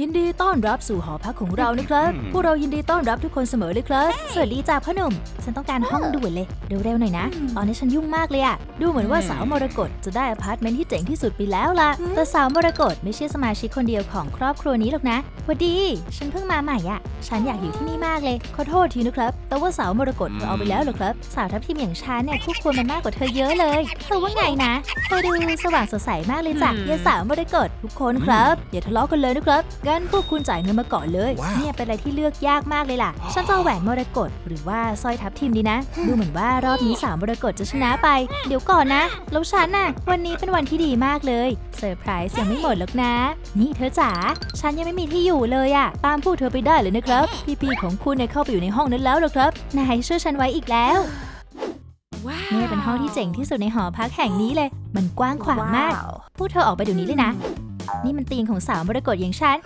ยินดีต้อนรับสู่หอพักของเรานะครับอืมพวกเรายินดีต้อนรับทุกคนเสมอเลยครับ สวัสดีจ้าพ่อหนุ่ม ฉันต้องการห้องด่วนเลย เร็วๆหน่อยนะ ตอนนี้ฉันยุ่งมากเลยอะดูเหมือนว่าอืมสาวมรกตจะได้อพาร์ตเมนต์ที่เจ๋งที่สุดไปแล้วล่ะ แต่สาวมรกตไม่ใช่สมาชิกคนเดียวของครอบครัวนี้หรอกนะหวัสดี ฉันเพิ่งมาใหม่อะฉันอยากอยู่ที่นี่มากเลย ขอโทษทีนะครับ แต่ว่าสาวมรกตเธอเอาไปแล้วเหรอครับ สาวทัพทีมอย่างฉันเนี่ยคู่ควรมันมากกว่าเธอเยอะเลย เธอว่าไงนะเธอดูสว่างสดใสมากเลยจ้ะอืมเยายสาวมรกตทุกคนครับอย่าทะเลาะกันเลยนะครับงั้นพวกคุณจ่ายเงินมาก่อนเลย ว้าว เนี่ยเป็นอะไรที่เลือกยากมากเลยล่ะ ฉันจะเอาแหวนมรกตหรือว่าสร้อยทับทิมดีนะ ดูเหมือนว่ารอบนี้สาวมรกตจะชนะไป เดี๋ยวก่อนนะ แล้วฉันน่ะ วันนี้เป็นวันที่ดีมากเลย เซอร์ไพรส์ยังไม่หมดหรอกนะ นี่เธอจ๋า ฉันยังไม่มีที่อยู่เลยอะตามพวกเธอไปได้เลยนะครับ พี่ๆของคุณเนี่ยเข้าไปอยู่ในห้องนั้นแล้วเหรอครับ นายช่วยฉันไว้อีกแล้วเนี่ยเป็นห้องที่เจ๋งที่สุดในหอพักแห่งนี้เลย มันกว้างขวางมาก พวกเธอออกไปเดี๋ยวนี้เลยนะ นี่มันเตียงของสาวมรกตอย่างฉัน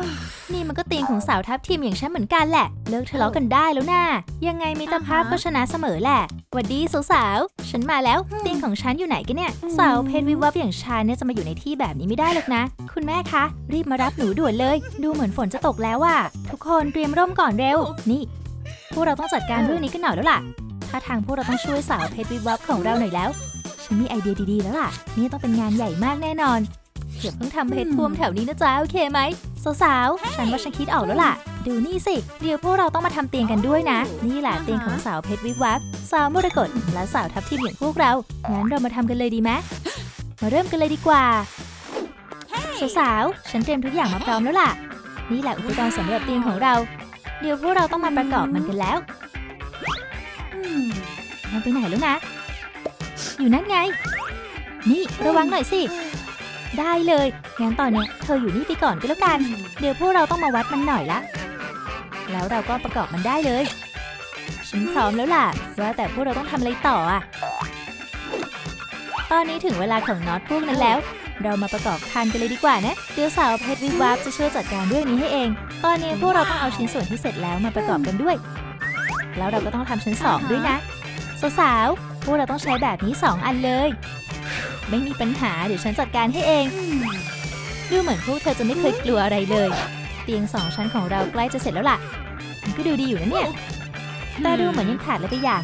นี่มันก็เตียงของสาวทัพทีมอย่างฉันเหมือนกันแหละ เลิกทะเลาะกันได้แล้วนะยังไงมิตรภาพก็ชนะเสมอแหละหวัดดีสาวๆ ฉันมาแล้วเตียงของฉันอยู่ไหนกันเนี่ย สาวเพชรวิบวับอย่างฉันเนี่ยจะมาอยู่ในที่แบบนี้ไม่ได้หรอกนะ คุณแม่คะ รีบมารับหนูด่วนเลย ดูเหมือนฝนจะตกแล้วอะทุกคนเตรียมร่มก่อนเร็ว นี่ พวกเราต้องจัดการเรื่องนี้กันหน่อยแล้วล่ะถ้าทางพวกเราต้องช่วยสาวเพชรวิบวับของเราหน่อยแล้ว ฉันมีไอเดียดีๆแล้วล่ะ นี่ต้องเป็นงานใหญ่มากแน่นอน เดี๋ยวเพิ่งทำเพชรท่วมแถวนี้นะจ๊ะโอเคไหมสาวๆฉันว่าฉันคิดออกแล้วล่ะ ดูนี่สิ เดี๋ยวพวกเราต้องมาทำเตียงกันด้วยนะ นี่แหละเตียงของสาวเพชรวิบวับ สาวมรกตและสาวทับทิมอย่างพวกเรา งั้นเรามาทำกันเลยดีไหมมาเริ่มกันเลยดีกว่า สาวๆ ฉันเตรียมทุกอย่างมาพร้อมแล้วล่ะ นี่แหละอุปกรณ์สำหรับเตียงของเรา เดี๋ยวพวกเราต้องมาประกอบมันกันแล้วมันไปไหนแล้วนะ อยู่นั่นไง นี่ระวังหน่อยสิ ได้เลย งั้นตอนนี้เธออยู่นี่ไปก่อนก็แล้วกัน เดี๋ยวพวกเราต้องมาวัดมันหน่อยละ แล้วเราก็ประกอบมันได้เลย ฉันพร้อมแล้วล่ะ ว่าแต่พวกเราต้องทำอะไรต่ออะ ตอนนี้ถึงเวลาของน็อตพวกนั้นแล้ว เรามาประกอบคันกันเลยดีกว่านะ เดี๋ยวสาวเพชรวิบวับจะช่วยจัดการเรื่องนี้ให้เอง ตอนนี้พวกเราต้องเอาชิ้นส่วนที่เสร็จแล้วมาประกอบกันด้วย แล้วเราก็ต้องทำชั้นสองด้วยนะ สาวๆพวกเราต้องใช้แบบนี้2อันเลย ไม่มีปัญหาเดี๋ยวฉันจัดการให้เอง ดูเหมือนพวกเธอจะไม่เคยกลัวอะไรเลย เตียงสองชั้นของเราใกล้จะเสร็จแล้วล่ะ มันก็ดูดีอยู่นะเนี่ย แต่ดูเหมือนยังขาดอะไรไปอย่าง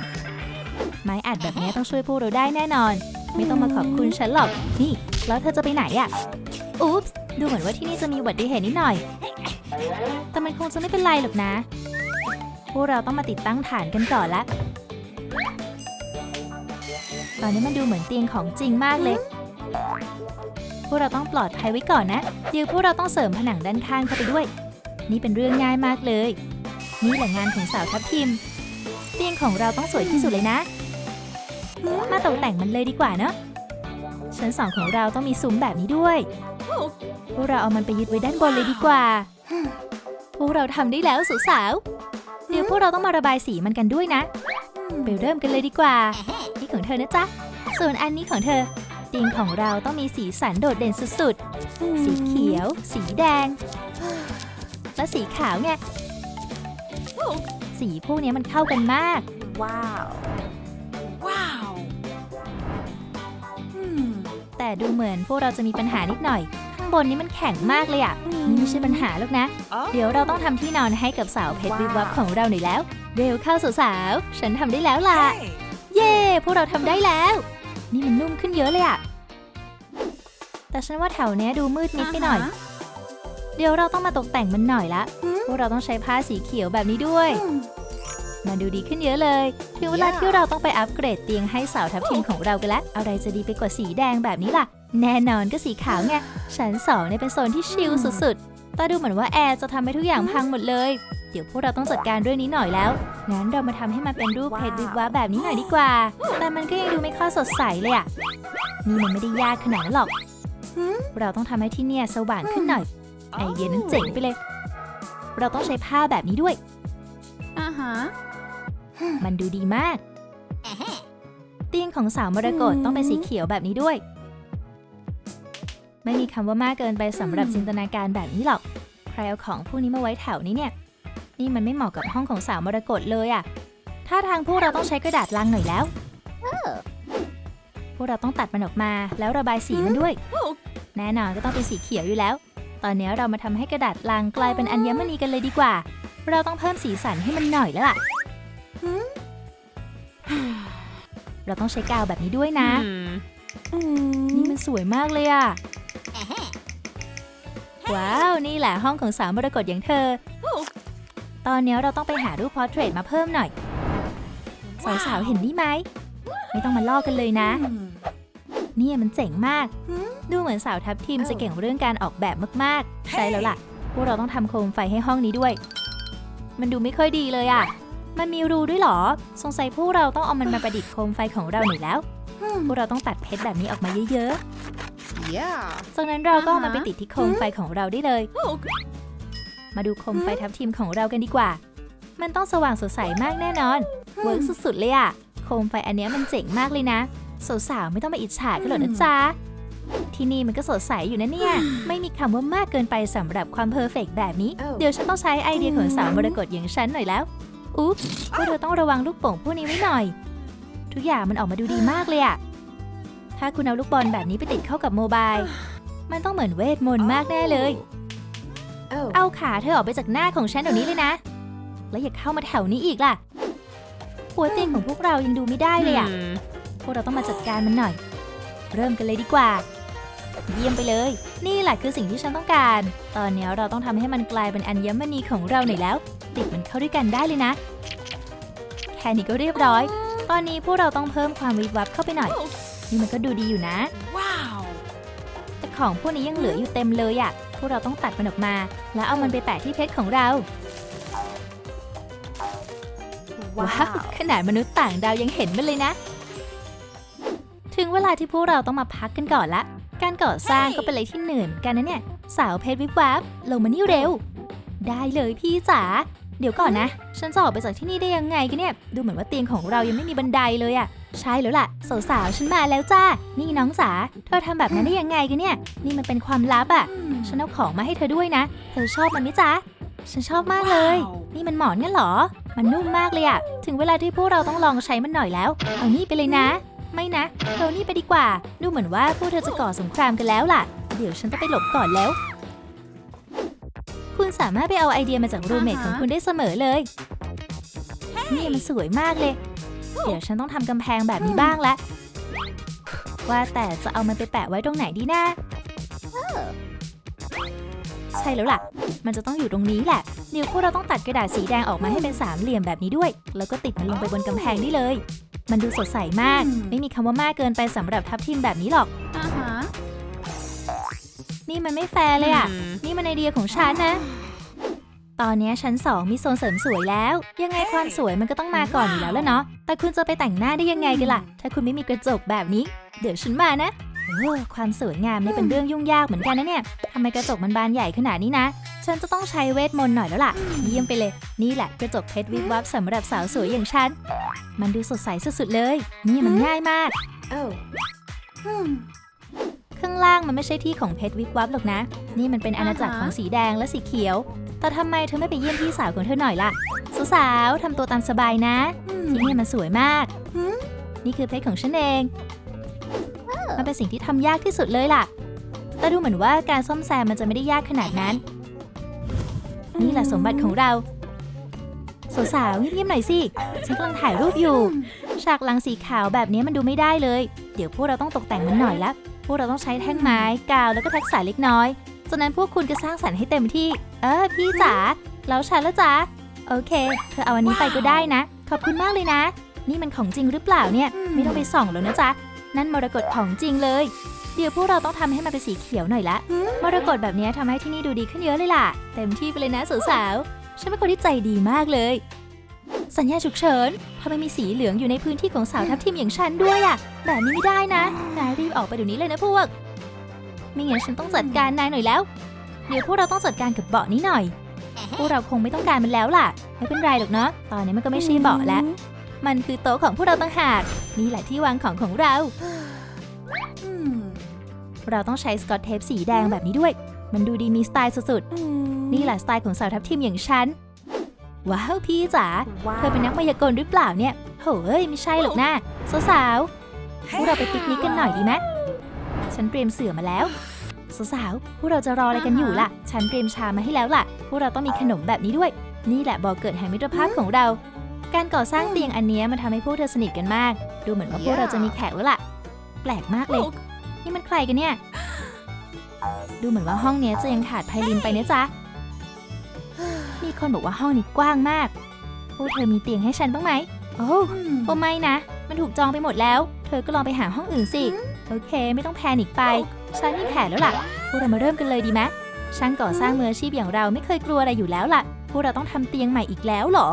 ไม้อัดแบบนี้ต้องช่วยพวกเราได้แน่นอน ไม่ต้องมาขอบคุณฉันหรอก นี่ แล้วเธอจะไปไหนอะอุ๊ปส์ ดูเหมือนว่าที่นี่จะมีอุบัติเหตุนิดหน่อย แต่มันคงจะไม่เป็นไรหรอกนะ พวกเราต้องมาติดตั้งฐานกันก่อนละ ตอนนี้มันดูเหมือนเตียงของจริงมากเลย พวกเราต้องปลอดภัยไว้ก่อนนะเดี๋ยวพวกเราต้องเสริมผนังด้านข้างเข้าไปด้วย นี่เป็นเรื่องง่ายมากเลย นี่แหละงานของสาวทัพทิม เตียงของเราต้องสวยที่สุดเลยนะ มาตกแต่งมันเลยดีกว่าเนอะชั้นสองของเราต้องมีซุ้มแบบนี้ด้วย พวกเราเอามันไปยึดไว้ด้านบนเลยดีกว่า พวกเราทำได้แล้วสาวๆเดี๋ยวพวกเราต้องมาระบายสีมันกันด้วยนะ ไปเริ่มกันเลยดีกว่า ของเธอนะจ๊ะ ส่วนอันนี้ของเธอเตียงของเราต้องมีสีสันโดดเด่นสุดๆ สีเขียว สีแดง และสีขาวไง สีพวกนี้มันเข้ากันมาก Wow. Wow. Hmm. แต่ดูเหมือนพวกเราจะมีปัญหานิดหน่อย ข้างบนนี้มันแข็งมากเลยอะนี่ไม่ใช่ปัญหาหรอกนะ เดี๋ยวเราต้องทำที่นอนให้กับสาวเพชรวิบวับของเราหน่อยแล้ว เร็วเข้าสาวๆ ฉันทำได้แล้วล่ะ Hey. เย้พวกเราทำได้แล้ว นี่มันนุ่มขึ้นเยอะเลยอะแต่ฉันว่าแถวเนี้ยดูมืดมิดไปหน่อย เดี๋ยวเราต้องมาตกแต่งมันหน่อยละหืมพวกเราต้องใช้ผ้าสีเขียวแบบนี้ด้วย Hmm. มันดูดีขึ้นเยอะเลยถึงเวลา Yeah. ที่เราต้องไปอัปเกรดเตียงให้สาวทัพทีมของเรากันแล้วอะไรจะดีไปกว่าสีแดงแบบนี้ล่ะ แน่นอนก็สีขาวไง ชั้นสองเนี่ยเป็นโซนที่ชิลสุดๆ แต่ดูเหมือนว่าแอร์จะทำให้ทุกอย่างพังหมดเลย เดี๋ยวพวกเราต้องจัดการเรื่องนี้หน่อยแล้ว งั้นเรามาทำให้มันเป็นรูปเพชรวิบวับแบบนี้หน่อยดีกว่า แต่มันก็ยังดูไม่ค่อยสดใสเลยอะนี่มันไม่ได้ยากขนาดนั้นหรอกหืมเราต้องทำให้ที่เนี่ยสว่างขึ้นหน่อย ไอเดียนั้นเจ๋งไปเลย เราต้องใช้ผ้าแบบนี้ด้วย Uh huh. มันดูดีมาก เตียงของสาวมรกตต้องเป็นสีเขียวแบบนี้ด้วย ไม่มีคำว่ามากเกินไปสำหรับจินตนาการแบบนี้หรอก ใครเอาของพวกนี้มาไว้แถวนี้เนี่ย นี่มันไม่เหมาะกับห้องของสาวมรกตเลยอะถ้าทางพวกเราต้องใช้กระดาษลังหน่อยแล้ว พวกเราต้องตัดมันออกมาแล้วระบายสีมันด้วย แน่นอนก็ต้องเป็นสีเขียวอยู่แล้ว ตอนนี้เรามาทำให้กระดาษลังกลายเป็นอัญมณีกันเลยดีกว่า เราต้องเพิ่มสีสันให้มันหน่อยแล้วล่ะ เราต้องใช้กาวแบบนี้ด้วยนะ นี่มันสวยมากเลยอะ ว้าว นี่แหละห้องของสาวมรกตอย่างเธอ ตอนนี้เราต้องไปหารูปพอร์เทรตมาเพิ่มหน่อย สาวๆ เห็นนี่ไหม ไม่ต้องมาลอกกันเลยนะ เนี่ยมันเจ๋งมาก ดูเหมือนสาวทัพทีมจะเก่งเรื่องการออกแบบมากๆ ใช่แล้วล่ะ พวกเราต้องทำโคมไฟให้ห้องนี้ด้วย มันดูไม่ค่อยดีเลยอะมันมีรูด้วยเหรอ สงสัยพวกเราต้องเอามันมาประดิษฐ์โคมไฟของเราหน่อยแล้ว พวกเราต้องตัดเพชรแบบนี้ออกมาเยอะ Yeah. ๆ จากนั้นเราก็เอามันอ่าฮะไปติดที่โคมไฟของเราได้เลย มาดูโคมไฟทับทีมของเรากันดีกว่า มันต้องสว่างสดใสมากแน่นอน เวิร์กสุดๆเลยอะโคมไฟอันเนี้ยมันเจ๋งมากเลยนะ สาวๆไม่ต้องมาอิจฉากันหรอกนะจ๊ะ ที่นี่มันก็สดใสอยู่นะเนี่ย ไม่มีคำว่ามากเกินไปสำหรับความเพอร์เฟกต์แบบนี้ Oh. เดี๋ยวฉันต้องใช้ไอเดียของสาวมรกตอย่างฉันหน่อยแล้ว อุ๊บพวกเธอต้องระวังลูกโป่งพวกนี้ไว้หน่อย ทุกอย่างมันออกมาดูดีมากเลยอะ ถ้าคุณเอาลูกบอลแบบนี้ไปติดเข้ากับโมบาย มันต้องเหมือนเวทมนต์มากแน่เลย Oh. เอาขาเธอออกไปจากหน้าของฉันเดี๋ยวนี้เลยนะ แล้วอย่าเข้ามาแถวนี้อีกล่ะ หัวเตียงของพวกเรายังดูไม่ได้เลยอะพวกเราต้องมาจัดการมันหน่อย เริ่มกันเลยดีกว่า เยี่ยมไปเลย นี่แหละคือสิ่งที่ฉันต้องการ ตอนนี้เราต้องทำให้มันกลายเป็นอัญมณีของเราหน่อยแล้ว ติดมันเข้าด้วยกันได้เลยนะ แค่นี้ก็เรียบร้อย ตอนนี้พวกเราต้องเพิ่มความวิบวับเข้าไปหน่อย นี่มันก็ดูดีอยู่นะ Wow. แต่ของพวกนี้ยังเหลืออยู่เต็มเลยอะพวกเราต้องตัดมันออกมา แล้วเอามันไปแปะที่เพชรของเรา ว้าว ขนาดมนุษย์ต่างดาวยังเห็นมันเลยนะ ถึงเวลาที่พวกเราต้องมาพักกันก่อนละ การก่อสร้างก็เป็นอะไรที่เหนื่อยเหมือนกันนะเนี่ย สาวเพชรวิบวับลงมานี่เร็ว ได้เลยพี่จ๋า เดี๋ยวก่อนนะ ฉันจะออกไปจากที่นี่ได้ยังไงกันเนี่ย ดูเหมือนว่าเตียงของเรายังไม่มีบันไดเลยอะใช่แล้วล่ะสาวๆฉันมาแล้วจ้า นี่น้องจ๋า เธอทำแบบนั้นได้ยังไงกันเนี่ย นี่มันเป็นความลับอะฉันเอาของมาให้เธอด้วยนะ เธอชอบมันไหมจ๊ะ ฉันชอบมากเลยว้าวนี่มันหมอนงั้นเหรอ มันนุ่มมากเลยอะถึงเวลาที่พวกเราต้องลองใช้มันหน่อยแล้ว เอานี่ไปเลยนะ ไม่นะ เธอนี่ไปดีกว่า ดูเหมือนว่าพวกเธอจะก่อสงครามกันแล้วล่ะ เดี๋ยวฉันต้องไปหลบก่อนแล้ว คุณสามารถไปเอาไอเดียมาจากรูเมทของคุณได้เสมอเลย นี่มันสวยมากเลย เดี๋ยวฉันต้องทำกำแพงแบบนี้บ้างละ ว่าแต่จะเอามันไปแปะไว้ตรงไหนดีนะ ใช่แล้วล่ะ มันจะต้องอยู่ตรงนี้แหละ เดี๋ยวพวกเราต้องตัดกระดาษสีแดงออกมาให้เป็นสามเหลี่ยมแบบนี้ด้วย แล้วก็ติดมันลงไปบนกำแพงได้เลย มันดูสดใสมากอืมไม่มีคำว่ามากเกินไปสำหรับทัพทีมแบบนี้หรอก Uh huh. นี่มันไม่แฟร์เลยอะ นี่มันไอเดียของฉันนะ ตอนนี้ชั้น2มีโซนเสริมสวยแล้ว ยังไงความสวยมันก็ต้องมาก่อนอยู่แล้วละเนาะ แต่คุณจะไปแต่งหน้าได้ยังไงกันล่ะ ถ้าคุณไม่มีกระจกแบบนี้ เดี๋ยวฉันมานะโอ้ความสวยงามนี่เป็นเรื่องยุ่งยากเหมือนกันนะเนี่ยทำไมกระจกมันบานใหญ่ขนาดนี้นะ ฉันจะต้องใช้เวทมนต์หน่อยแล้วล่ะ เยี่ยมไปเลย นี่แหละกระจกเพชรวิบวับสำหรับสาวสวยอย่างฉัน มันดูสดใสสุดๆเลย นี่มันง่ายมาก Oh. Hmm. ข้างล่างมันไม่ใช่ที่ของเพชรวิบวับหรอกนะ นี่มันเป็นอาณาจักรของสีแดงและสีเขียว แต่ทำไมเธอไม่ไปเยี่ยมพี่สาวของเธอหน่อยล่ะ สาวๆทำตัวตามสบายนะ ที่นี่มันสวยมากหืมนี่คือเพชรของฉันเอง มันเป็นสิ่งที่ทำยากที่สุดเลยล่ะ แต่ดูเหมือนว่าการซ่อมแซมมันจะไม่ได้ยากขนาดนั้น นี่แหละสมบัติของเราสาวๆเงียบๆหน่อยสิ ฉันกำลังถ่ายรูปอยู่ ฉากหลังสีขาวแบบนี้มันดูไม่ได้เลย เดี๋ยวพวกเราต้องตกแต่งมันหน่อยละพ วกเราต้องใช้แท่งไม้กาวแล้วก็ทักษะเล็กน้อยจากนั้นพวกคุณก็สร้างสรรค์ให้เต็มที่ เออพี่จ๋าแล้วฉันละจ๊ะโอเค เธอเอาอันนี้ไปก็ได้นะ ขอบคุณมากเลยนะ นี่มันของจริงหรือเปล่าเนี่ย ไม่ต้องไปส่องแล้วนะจ๊ะ นั่นมรกตของจริงเลย เดี๋ยวพวกเราต้องทำให้มันเป็นสีเขียวหน่อยละ มรกตแบบนี้ทำให้ที่นี่ดูดีขึ้นเยอะเลยล่ะ เต็มที่ไปเลยนะสาวๆ ฉันเป็นคนที่ใจดีมากเลย สัญญาฉุกเฉินทำไมมีสีเหลืองอยู่ในพื้นที่ของสาวทัพทีมอย่างฉันด้วยอะแบบนี้ไม่ได้นะนายรีบออกไปเดี๋ยวนี้เลยนะพวก ไม่งั้นฉันต้องจัดการนายหน่อยแล้ว เดี๋ยวพวกเราต้องจัดการกับเบาะนี้หน่อย พวกเราคงไม่ต้องการมันแล้วล่ะ ไม่เป็นไรหรอกเนาะ ตอนนี้มันก็ไม่ใช่เบาะแล้ว มันคือโต๊ะของพวกเราต่างหาก นี่แหละที่วางของของเรา Hmm. เราต้องใช้สกอตเทปสีแดงแบบนี้ด้วย มันดูดีมีสไตล์สุดๆ นี่แหละสไตล์ของสาวทัพทีมอย่างฉัน ว้าวพี่จ๋าเธอเป็นนักมายากลหรือเปล่าเนี่ยโหเอ้ยไม่ใช่หรอกนะสาวๆพวกเราไปปิกนิกกันหน่อยดีไหมฉันเตรียมเสื่อมาแล้วสาวๆพวกเราจะรออะไรกันอยู่ล่ะ ฉันเตรียมชามาให้แล้วล่ะ พวกเราต้องมีขนมแบบนี้ด้วย นี่แหละบ่อเกิดแห่งมิตรภาพของเรา การก่อสร้างเตียงอันเนี้ยมันทำให้พวกเธอสนิทกันมาก ดูเหมือนว่าพวกเราจะมีแขกแล้วล่ะ แปลกมากเลย นี่มันใครกันเนี่ย ดูเหมือนว่าห้องเนี้ยจะยังขาดไพลินไปนะจ๊ะ มีคนบอกว่าห้องนี้กว้างมาก พวกเธอมีเตียงให้ฉันบ้างไหม โอ้ Hmm. โอ้ไม่นะ มันถูกจองไปหมดแล้ว เธอก็ลองไปหาห้องอื่นสิ โอเค ไม่ต้องแพนิกไป ฉันมีแผนแล้วล่ะ พวกเรามาเริ่มกันเลยดีไหมช่างก่อสร้างมืออาชีพอย่างเราไม่เคยกลัวอะไรอยู่แล้วล่ะ พวกเราต้องทำเตียงใหม่อีกแล้วเหรอ